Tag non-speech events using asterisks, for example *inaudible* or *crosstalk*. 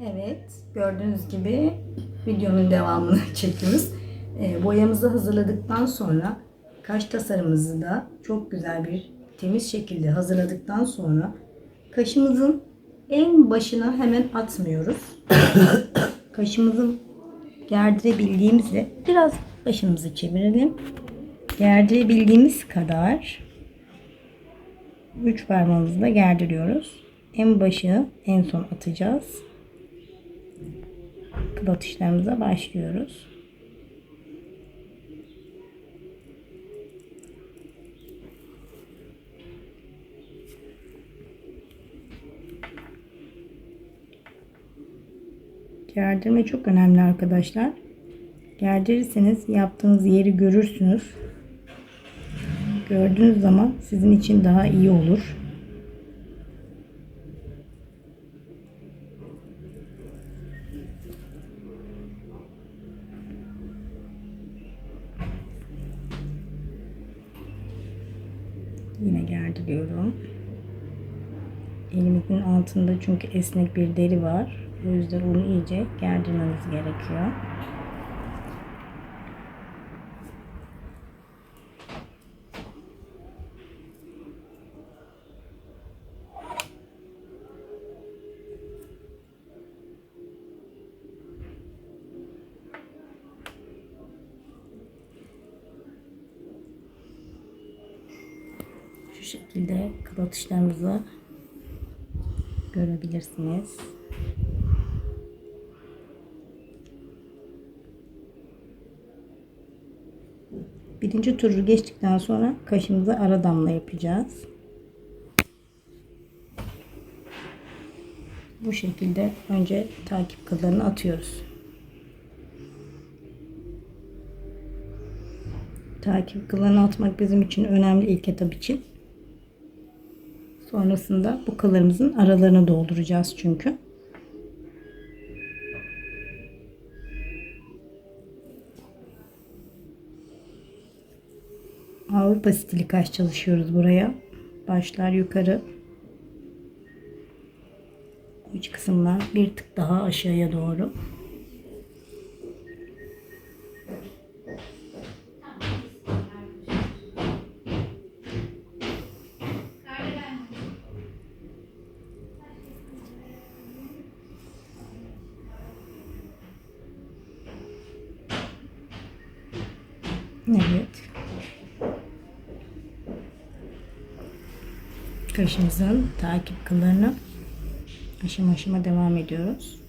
Evet, gördüğünüz gibi videonun devamını *laughs* çekiyoruz. Ee, boyamızı hazırladıktan sonra kaş tasarımımızı da çok güzel bir temiz şekilde hazırladıktan sonra kaşımızın en başına hemen atmıyoruz. *coughs* Kaşımızın gerdirebildiğimizde biraz başımızı çevirelim. Gerdirebildiğimiz kadar üç parmağımızla gerdiriyoruz. En başı en son atacağız. Kıl atışlarımıza başlıyoruz. Gerdirme çok önemli arkadaşlar. Gerdirirseniz yaptığınız yeri görürsünüz. Gördüğünüz zaman sizin için daha iyi olur. Yine gerdiriyorum. Elimizin altında çünkü esnek bir deri var. O yüzden onu iyice gerdirmemiz gerekiyor. Şu şekilde kıl atışlarımızı görebilirsiniz. Birinci turu geçtikten sonra kaşımıza ara damla yapacağız. Bu şekilde önce takip kıllarını atıyoruz. Takip kıllarını atmak bizim için önemli ilk etap için. Sonrasında bu kıllarımızın aralarını dolduracağız çünkü. Avrupa stili kaş çalışıyoruz buraya. Başlar yukarı. Uç kısımlar bir tık daha aşağıya doğru. Evet. Kaşımızın takip kıllarını aşama aşama devam ediyoruz.